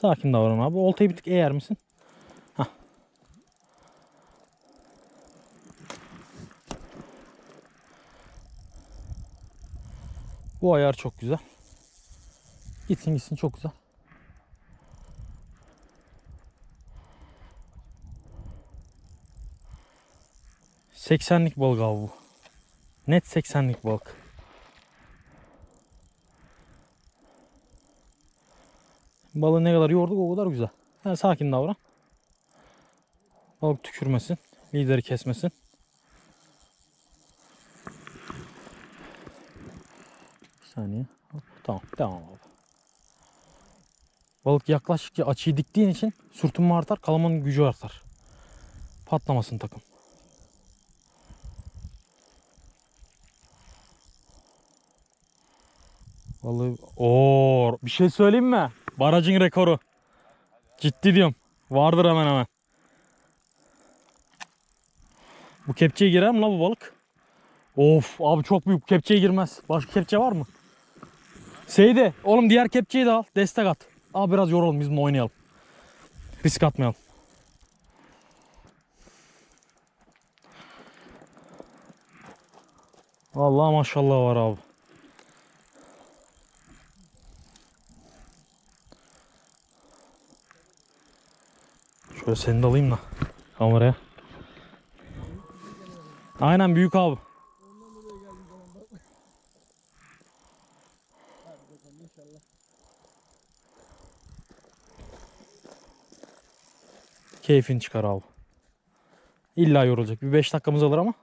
Sakin davran abi. Oltayı bir tık eğer misin? Hah. Bu ayar çok güzel. Gitsin gitsin çok güzel. Seksenlik balık abi bu. Net 80'lik balık. Balığı ne kadar yorduk o kadar güzel. Yani sakin davran. Balık tükürmesin. Lideri kesmesin. Bir saniye. Hop, Tamam. Devam abi. Balık yaklaştıkça açıyı diktiğin için sürtünme artar. Kalamanın gücü artar. Patlamasın takım. Vallahi o bir şey söyleyeyim mi? Barajın rekoru. Ciddi diyorum. Vardır hemen hemen. Bu kepçeye girer mi la bu balık? Of abi çok büyük kepçeye girmez. Başka kepçe var mı? Seydi oğlum diğer kepçeyi de al. Destek at. Abi biraz yoralım biz bunu oynayalım. Risk atmayalım. Vallahi maşallah var abi. Şöyle seni de alayım da kameraya. Aynen büyük abi. Keyfini çıkar abi. İlla yorulacak. Bir 5 dakikamız alır ama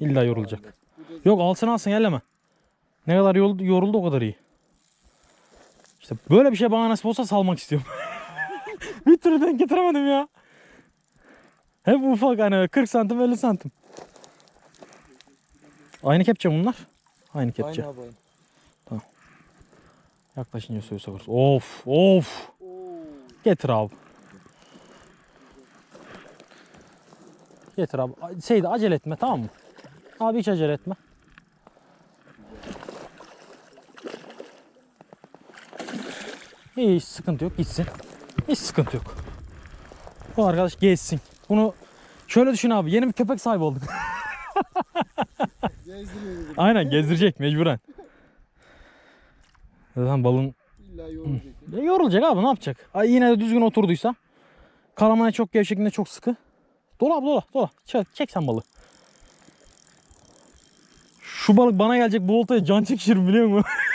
illa yorulacak. Yok alsın alsın elleme. Ne kadar yoruldu, yoruldu o kadar iyi. İşte böyle bir şey bana nasip olsa salmak istiyorum. bir türlü denk getiremedim ya. Hep ufak hani 40 santim 50 santim. Aynı kepçe bunlar. Aynı kepçe. Aynı abi. Yaklaşınca suyu sokarız. Of of. Getir abi. Getir abi. Seydi acele etme tamam mı? Abi hiç acele etme. Hiç sıkıntı yok gitsin. Hiç sıkıntı yok. Bu arkadaş gezsin. Bunu şöyle düşün abi yeni bir köpek sahibi olduk. Aynen gezdirecek mecburen. Zaten balın İlla yorulacak. yorulacak abi ne yapacak? Ay yine de düzgün oturduysa. Kalamaya çok gevşekliğinde çok sıkı. Dola abi dola dola. Çek, çek sen balığı. Şu balık bana gelecek bu oltaya can çekişirim biliyor musun?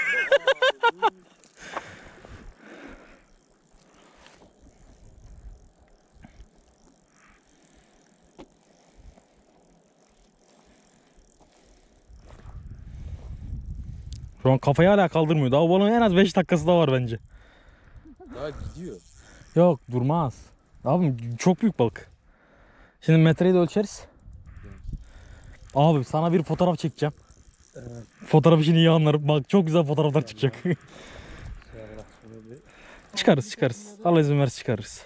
Şu an kafayı hala kaldırmıyor. Daha balığın en az 5 dakikası da var bence. Daha gidiyor. Yok durmaz. Abi çok büyük balık. Şimdi metreyi de ölçeriz. Abi sana bir fotoğraf çekeceğim. Evet. Fotoğraf işini iyi anlarım. Bak çok güzel fotoğraflar çıkacak. Çıkarız çıkarız. Allah izin verirse çıkarız.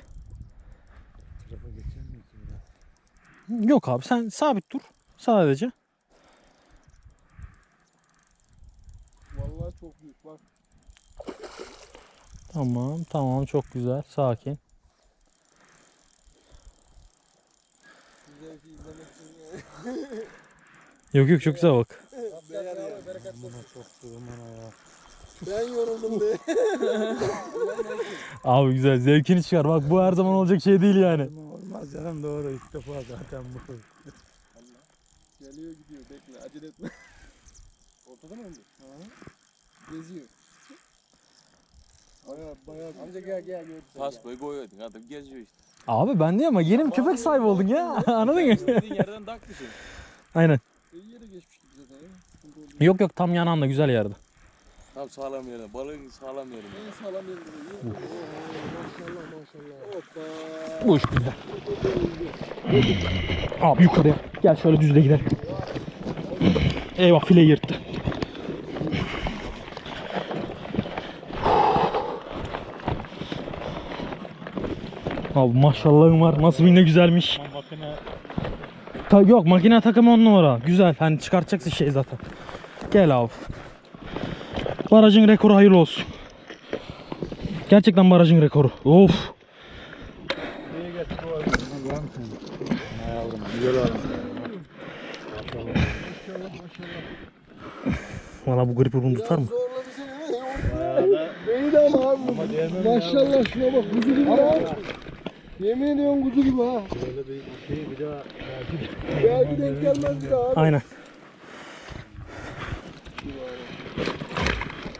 Yok abi sen sabit dur. Sadece. Vallahi çok büyük bak. Tamam tamam çok güzel. Sakin. Yok yok çok güzel bak. Ben yoruldum be. Abi güzel zevkini çıkar. Bak bu her zaman olacak şey değil yani. Olmaz canım doğru ilk defa zaten bu. Geliyor gidiyor bekle acele etme. Ortada mı önce? Geziyor. Baya baya amca gel gel gör. Tasmayı koyuyordun adam geziyor işte. Abi ben diyorum ama yeni köpek sahibi oldun ya. Anladın mı? Yerden tak düşün. Aynen. İyi yere geçmiş gibi zaten ya. Sıkıntı oldu. Yok yok tam yanağında güzel yerde. Tam sağlam yerine. Balığın sağlam yerine. En sağlam yerinde. Oo, Maşallah maşallah. Hoppa. Bu iş güzel. Abi yukarıya. Gel şöyle düzle gidelim. Eyvah file yırttı. Abi maşallahım var. Nasıl bir ne güzelmiş. Ta yok makine takımı on numara. Güzel. Hani çıkartacaksın şey zaten. Gel abi. Barajın rekoru hayırlı olsun. Gerçekten barajın rekoru. Of. Valla bu grip bunu tutar mı? Beni ama abi. Maşallah şuna bak gibi ha. Yemin ediyorum kuzu gibi ha. Böyle bir şey bir daha belki denk gelmez bir daha abi. Aynen.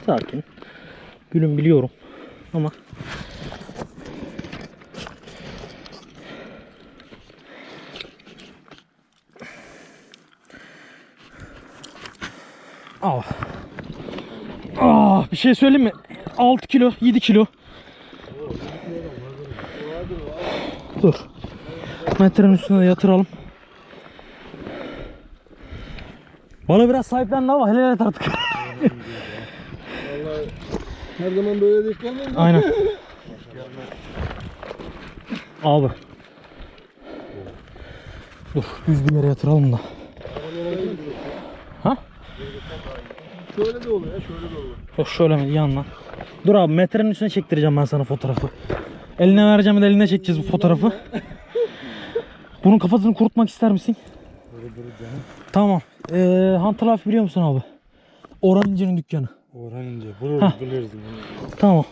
Sakin. Gülüm biliyorum. Ama Ah. Ah, bir şey söyleyeyim mi? 6 kilo, 7 kilo. Dur. Metrenin üstüne yatıralım. Bana biraz sahiplendi ama helal et artık. Vallahi her zaman böyle denk gelmez. mi? Aynen. Abi. Dur düz bir yere yatıralım da. Ha? Şöyle de oluyor ya şöyle de oluyor. Yok şöyle mi yandan. Dur abi metrenin üstüne çektireceğim ben sana fotoğrafı. Eline vereceğim de eline çekeceğiz bu fotoğrafı. Bunun kafasını kurutmak ister misin? Tamam. Ee, Hunter Life biliyor musun abi? Orhan İnce'nin dükkanı. Orhan ince. Hah. Buluruz buluruz. Tamam.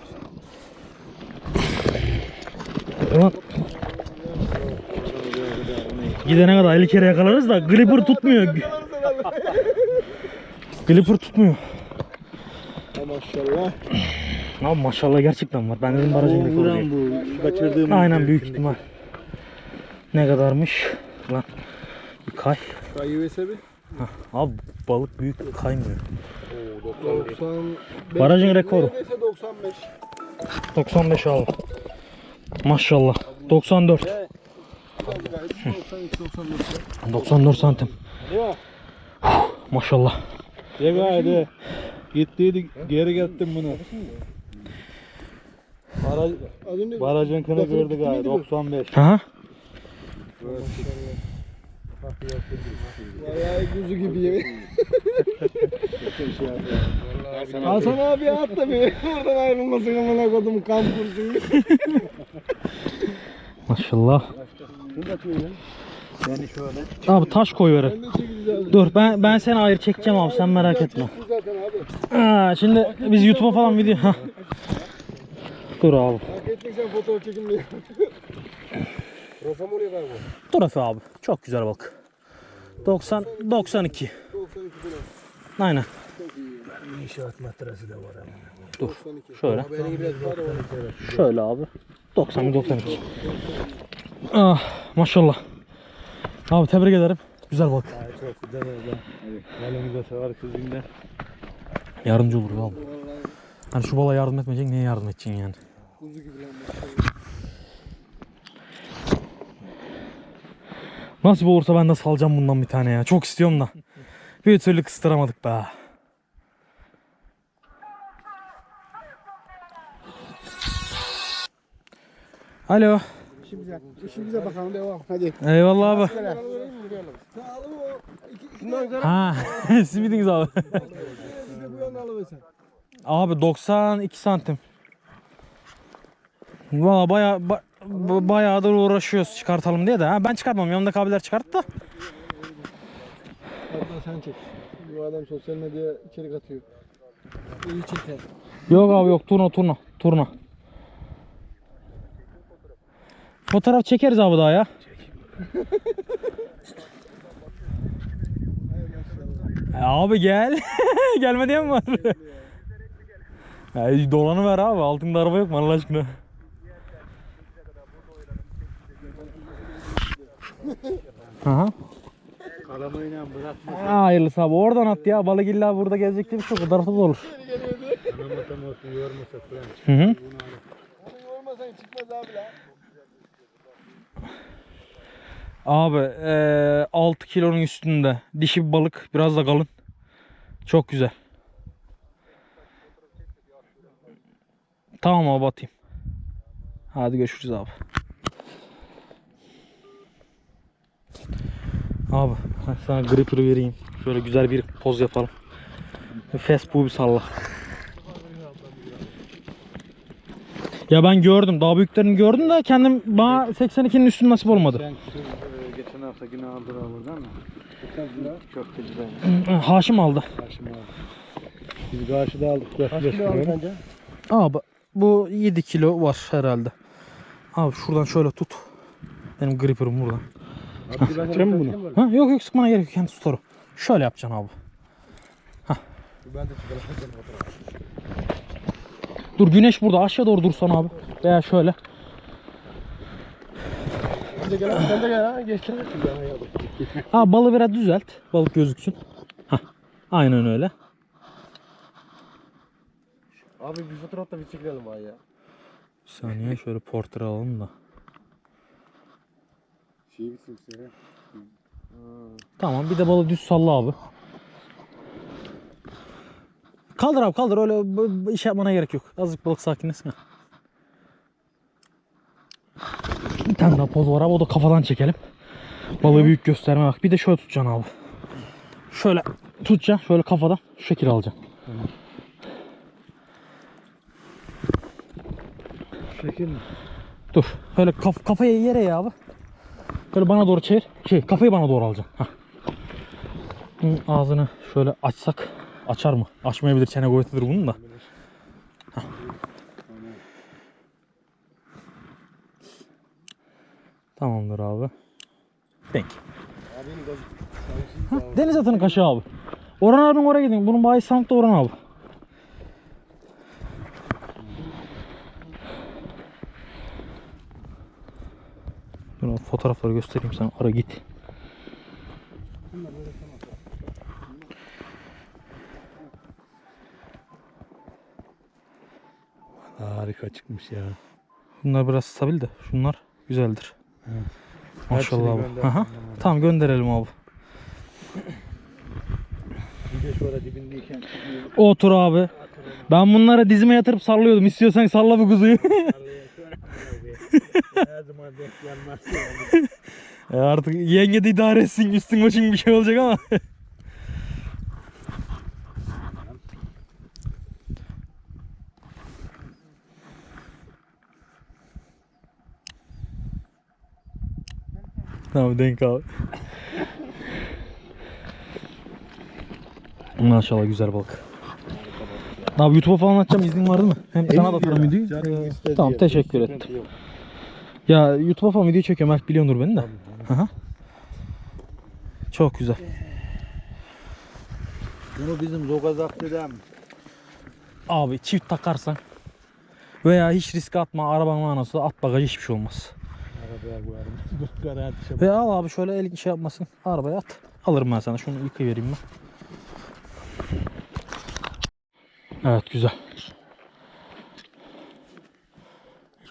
Ulan. Gidene kadar 50 kere yakalarız da Glipper tutmuyor. Glipper tutmuyor. Maşallah. Abi maşallah gerçekten var. Ben dedim barajın rekoru diye. bu. Kaçırdığım Aynen büyük ihtimal. Ne kadarmış? Lan bir kay. Kayıvese bir. Abi balık büyük kaymıyor. 90. Barajın rekoru. Neredeyse 95. 95 abi. Maşallah. 94. 92 94. 94 santim. Maşallah. Ya hadi. Gittiydi geri gettim bunu. Baraj, barajın kını gördük abi 95. Aha. Bayağı kuzu gibi yemin. Hasan abi at da bir oradan ayrılmasın amına kodum kan kursun. Maşallah. Yani şöyle. Abi taş koy. Dur ben ben seni ayrı çekeceğim abi sen merak etme. Bu zaten abi. Aa, şimdi biz YouTube'a falan video. Dur abi. Hak fotoğraf çekin diye. Rofam oraya var mı? Dur Efe abi. Çok güzel balık. 90 92. 92 falan. Aynen. İnşaat matrası da var ama. Dur. 92. Şöyle. O. Şöyle abi. 90 92. Ah maşallah. Abi tebrik ederim. Güzel balık. Çok güzel oldu. Elimize sever kızım da. Yardımcı olur abi. Hani şu balığa yardım etmeyecek niye yardım edeceksin yani? Kuzu gibi lan. Nasip olursa ben de salacağım bundan bir tane ya. Çok istiyorum da. Bir türlü kıstıramadık be. Alo. İşimize, işimize bakalım devam. Hadi. Eyvallah abi. Ha, siz miydiniz abi? Abi 92 santim. Valla baya ba, ba- bayağıdır uğraşıyoruz çıkartalım diye de. Ha, ben çıkartmam yanımdaki abiler çıkarttı da. Hatta sen çek. Bu adam sosyal medyaya içerik atıyor. İyi çeker. Yok abi yok turna turna turna. Fotoğraf çekeriz abi daha ya. E abi gel. Gelme diye mi var? ya, dolanı ver abi. Altında araba yok mu Allah aşkına? Aha. Kalamayla bırakma. Ha, hayırlısı abi. Oradan at ya. Balık illa burada gezecek diye bir şey yok. O tarafta da olur. Anamatam olsun yormasak falan. Hı hı. Onu yormasan çıkmaz abi lan. Abi eee 6 kilonun üstünde. Dişi bir balık. Biraz da kalın. Çok güzel. Tamam abi atayım. Hadi görüşürüz abi. Abi sana gripper'ı vereyim. Şöyle güzel bir poz yapalım. Facebook'u bir salla. Ya ben gördüm. Daha büyüklerini gördüm de kendim bana 82'nin üstü nasip olmadı. Sen şu e, geçen hafta yine aldılar buradan mı? Köfteciden. Haşim aldı. Karşıma aldı. Biz karşıda aldık. 4 Kaç kilo aldın sence? Abi bu 7 kilo var herhalde. Abi şuradan şöyle tut. Benim gripper'ım burada. Sıkacağım mı bunu? Ha, yok yok sıkmana gerek yok. Kendi tutar o. Şöyle yapacaksın abi. Ben de çıkarım. Dur güneş burada aşağı doğru dursan abi. Veya şöyle. Sen de gel. Sen de gel ha. Geçsene. Ha balı biraz düzelt. Balık gözüksün. Hah. Aynen öyle. Abi bir fotoğraf da bir çekelim var ya. Bir saniye şöyle portre alalım da. Şey bitsin seni. Tamam bir de balı düz salla abi. Kaldır abi kaldır öyle iş yapmana gerek yok. Azıcık balık sakinlesin. Bir tane daha poz var abi o da kafadan çekelim. Balığı büyük gösterme bak. Bir de şöyle tutacaksın abi. Şöyle tutacaksın şöyle kafadan şu şekil alacaksın. Şekil mi? Dur. Böyle kaf kafayı yere ya abi. Böyle bana doğru çevir. Şey kafayı bana doğru alacaksın. Bunun ağzını şöyle açsak açar mı? Açmayabilir çene kuvvetidir bunun da. Tamamdır abi. Denk. Deniz atının kaşı abi. Orhan abinin oraya gidin. Bunun bayi sanat da Orhan abi. Dur fotoğrafları göstereyim sana. Ara git. Harika çıkmış ya. Bunlar biraz stabil de. Şunlar güzeldir. Maşallah Hepsini abi. gönder. Aha. Tamam gönderelim abi. Bir de şöyle dibindeyken çıkıyor. Otur abi. Ben bunları dizime yatırıp sallıyordum. İstiyorsan salla bu kuzuyu. Her zaman denk gelmez. E artık yenge de idare etsin. Üstün başın bir şey olacak ama. Tamam denk abi. Maşallah güzel balık. Abi YouTube'a falan atacağım iznin var değil mi? Hem sana da atarım videoyu. Ee, tamam teşekkür ettim. Ya YouTube'a falan video çekiyorum. Belki biliyordur beni de. Aha. Çok güzel. Bunu bizim Zogazak dedem. Abi çift takarsan veya hiç risk atma arabanın manası at bagajı hiçbir şey olmaz. Arabaya koyarım. Ve al abi şöyle el şey yapmasın arabaya at. Alırım ben sana şunu yıkayıvereyim ben. Evet güzel.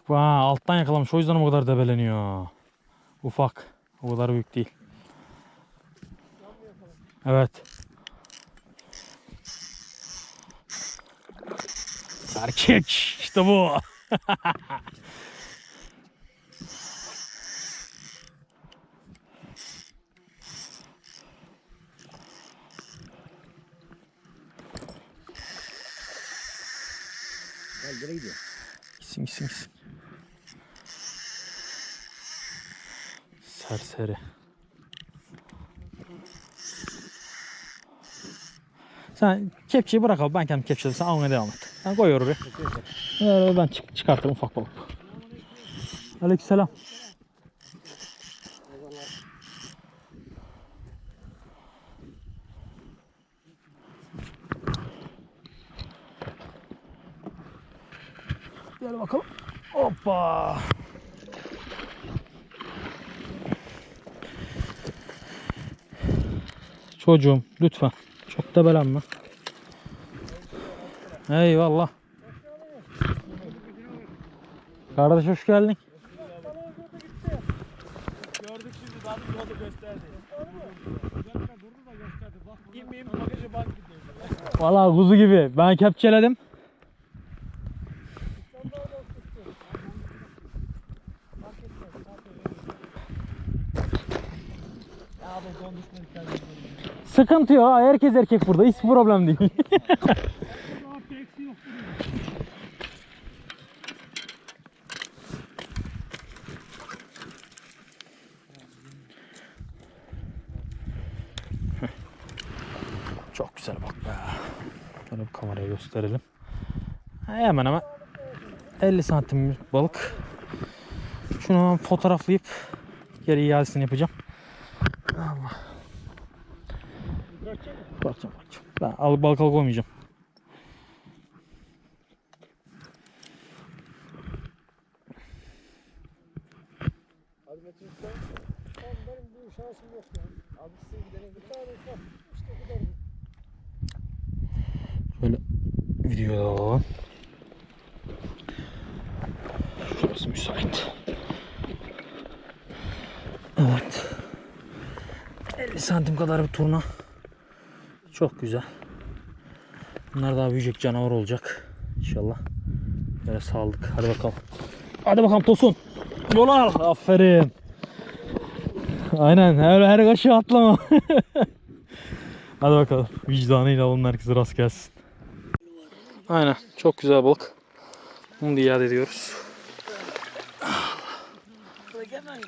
Vaa alttan yakalamış o yüzden o kadar debeleniyor. Ufak. O kadar büyük değil. Evet. Erkek işte bu. Gitsin gitsin gitsin. Serseri. Sen kepçeyi bırak abi ben kendim kepçeledim sen almaya devam et. Sen koy oraya. Ee, ben çık çıkartırım ufak balık. Aleykümselam. Gel bakalım. Hoppa. Çocuğum lütfen. Çok debelenme. Eyvallah. Kardeş hoş geldin. Gördük şimdi daha bir yolda gösterdi. Durdu da gösterdi. Bak girmeyeyim bagajı bak gidiyor. Valla kuzu gibi. Ben kepçeledim. Sıkıntı yok. Herkes erkek burada. Hiç problem değil. Çok güzel bak be. Şöyle kameraya gösterelim. Hemen hemen 50 santim bir balık. Şunu hemen fotoğraflayıp geri iadesini yapacağım. Allah. Bakacağım bakacağım. Ben al balık al koymayacağım. Videoda alalım. Şurası müsait. Evet. 50 santim kadar bir turna. Çok güzel. Bunlar daha büyüyecek canavar olacak. İnşallah. Böyle sağlık. Hadi bakalım. Hadi bakalım Tosun. Yola al. Aferin. Aynen. Her, her kaşığı atlama. Hadi bakalım. Vicdanıyla alın herkese rast gelsin. Aynen. Çok güzel balık. Bunu da iade ediyoruz.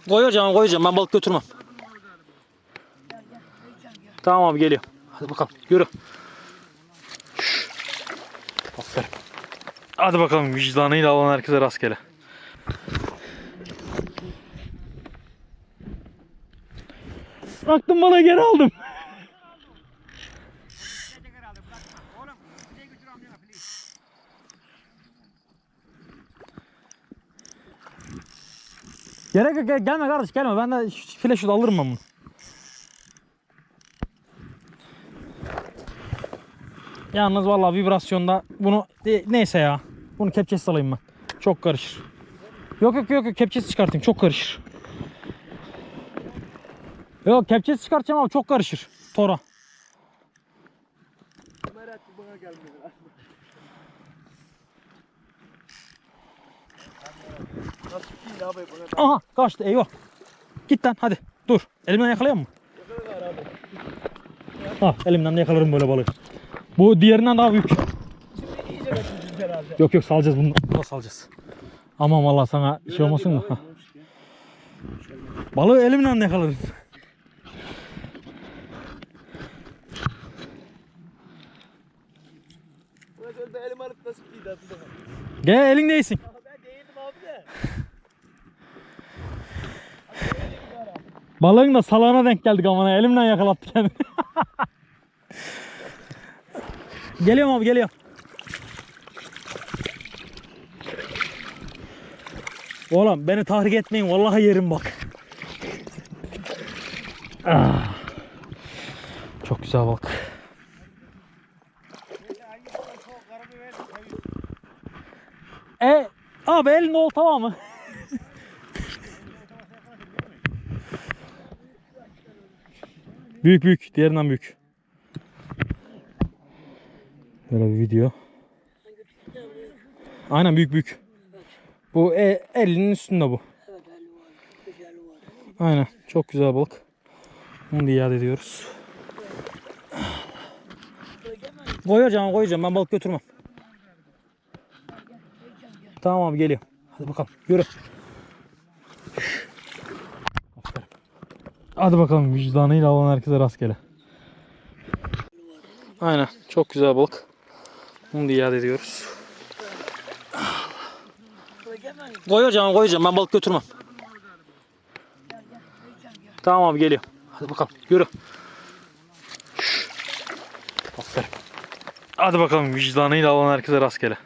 Koyacağım koyacağım. Ben balık götürmem. Tamam abi geliyor. Hadi bakalım yürü. Aferin. Hadi bakalım vicdanıyla alan herkese rastgele. Bıraktım balığı geri aldım. Gerek yok gel- gelme kardeş gelme ben de flash alırım ben bunu. Yalnız vallahi vibrasyonda bunu e, neyse ya. Bunu kepçesi alayım ben. Çok karışır. Yok yok yok yok kepçesi çıkartayım çok karışır. Yok kepçesi çıkartacağım ama çok karışır. Tora. Merak bana gelmedi. Nasıl değil abi bana. Aha kaçtı eyvah. Git lan hadi dur. Elimden yakalayayım mı? Ah elimden de yakalarım böyle balığı. Bu diğerinden daha büyük. Yok yok salacağız bunu. Bunu salacağız. Aman vallahi sana şey olmasın da. Hah. Balığı elimle yakalarım. Buna göre de elim alıp nasıl değil adı da. Gel elindeysin. Ben değildim abi de. Balığın da salağına denk geldik ama elimle yakalattı kendini. geliyorum abi geliyorum. Oğlum beni tahrik etmeyin vallahi yerim bak. Ah. Çok güzel bak. E abi elinde ol tamam mı? Büyük büyük. Diğerinden büyük. Böyle bir video. Aynen büyük büyük. Bu e, elinin üstünde bu. Aynen. Çok güzel balık. Bunu da iade ediyoruz. Koyacağım koyacağım. Ben balık götürmem. Tamam abi geliyor. Hadi bakalım. Yürü. Hadi bakalım vicdanıyla alan herkese rastgele. Aynen. Çok güzel balık. Bunu da iade ediyoruz. Koyacağım koyacağım. Ben balık götürmem. Tamam abi geliyor. Hadi bakalım. Yürü. Aferin. Hadi bakalım vicdanıyla alan herkese rastgele.